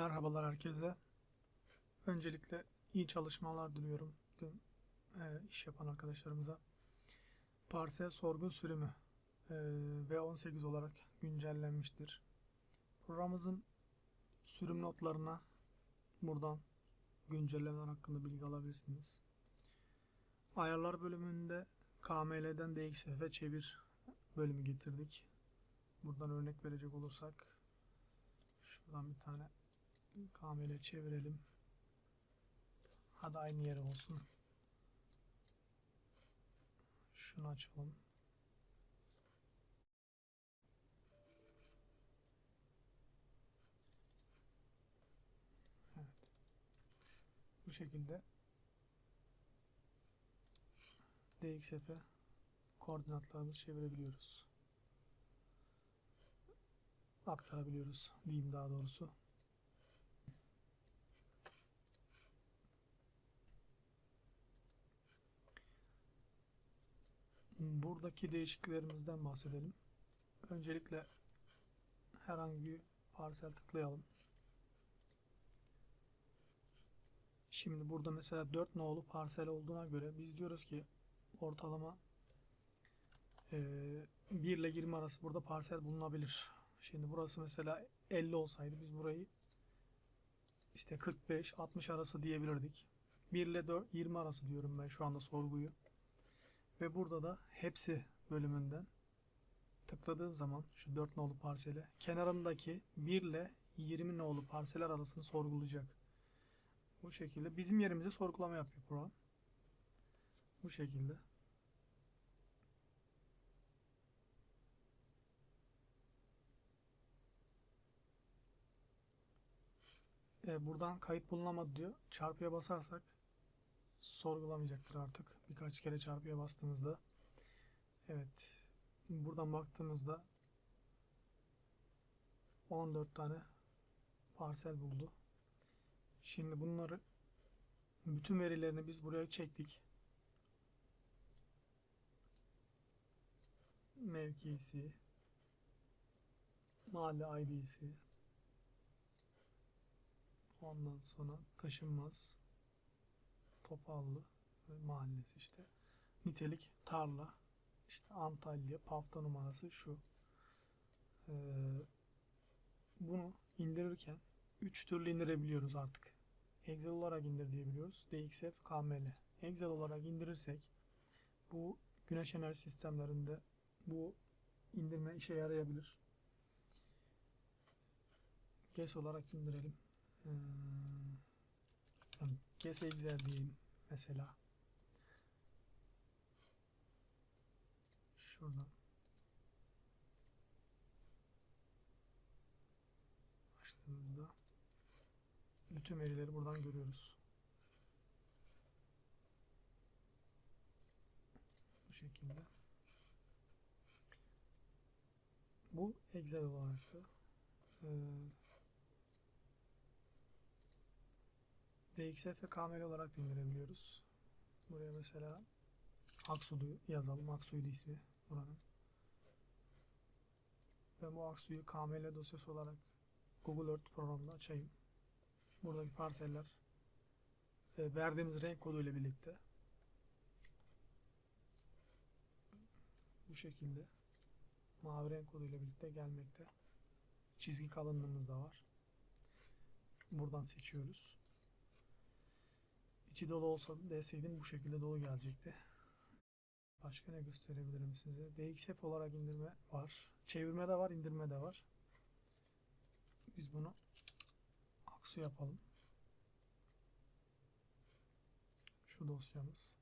Merhabalar herkese. Öncelikle iyi çalışmalar diliyorum tüm e, iş yapan arkadaşlarımıza. Parsel sorgun sürümü e, V18 olarak güncellenmiştir. Programımızın sürüm notlarına buradan güncellemeler hakkında bilgi alabilirsiniz. Ayarlar bölümünde KML'den DXF çevir bölümü getirdik. Buradan örnek verecek olursak şuradan bir tane KML çevirelim. Hadi aynı yere olsun. Şunu açalım. Evet. Bu şekilde DXF koordinatlarımızı çevirebiliyoruz. Aktarabiliyoruz diyeyim daha doğrusu. Buradaki değişikliklerimizden bahsedelim. Öncelikle herhangi bir parsel tıklayalım. Şimdi burada mesela 4 nolu parsel olduğuna göre biz diyoruz ki ortalama eee 1 ile 20 arası burada parsel bulunabilir. Şimdi burası mesela 50 olsaydı biz burayı işte 45-60 arası diyebilirdik. 1 ile 4, 20 arası diyorum ben şu anda sorguyu. Ve burada da hepsi bölümünden tıkladığım zaman şu 4 nolu parsele kenarındaki 1 ile 20 nolu parseler arasını sorgulayacak. Bu şekilde bizim yerimize sorgulama yapıyor program. Bu şekilde. E, buradan kayıt bulunamadı diyor. Çarpıya basarsak sorgulamayacaktır artık. Birkaç kere çarpıya bastığımızda. Evet. Buradan baktığımızda 14 tane parsel buldu. Şimdi bunları bütün verilerini biz buraya çektik. Mevkisi, mahalle ID'si, ondan sonra taşınmaz, Topallı mahallesi işte. Nitelik tarla, işte Antalya, pafta numarası şu. Ee, bunu indirirken 3 türlü indirebiliyoruz artık. Excel olarak indir diyebiliyoruz. DXF, KML. Excel olarak indirirsek bu güneş enerji sistemlerinde bu indirme işe yarayabilir. GES olarak indirelim. Hmm. GES Excel diyeyim mesela. Şuradan. Açtığımızda bütün verileri buradan görüyoruz. Bu şekilde. Bu Excel olarak da ee, DXF ve KML olarak da indirebiliyoruz. Buraya mesela Aksu'yu yazalım. Aksu'yu ismi buranın. Ben bu Aksu'yu KML dosyası olarak Google Earth programında açayım. Buradaki parseller verdiğimiz renk kodu ile birlikte bu şekilde mavi renk kodu ile birlikte gelmekte. Çizgi kalınlığımız da var. Buradan seçiyoruz. İçi dolu olsa deseydim bu şekilde dolu gelecekti. Başka ne gösterebilirim size? DXF olarak indirme var. Çevirme de var, indirme de var. Biz bunu aksu yapalım. Şu dosyamız.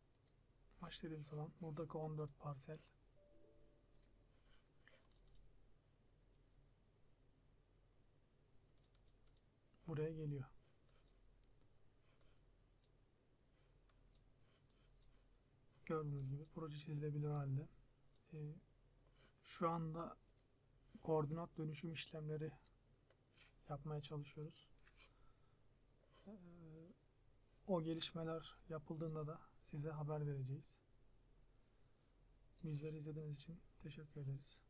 Aç dediğim zaman buradaki 14 parsel buraya geliyor. Gördüğünüz gibi proje çizilebilir halde. E, şu anda koordinat dönüşüm işlemleri yapmaya çalışıyoruz. E, o gelişmeler yapıldığında da size haber vereceğiz. Bizleri izlediğiniz için teşekkür ederiz.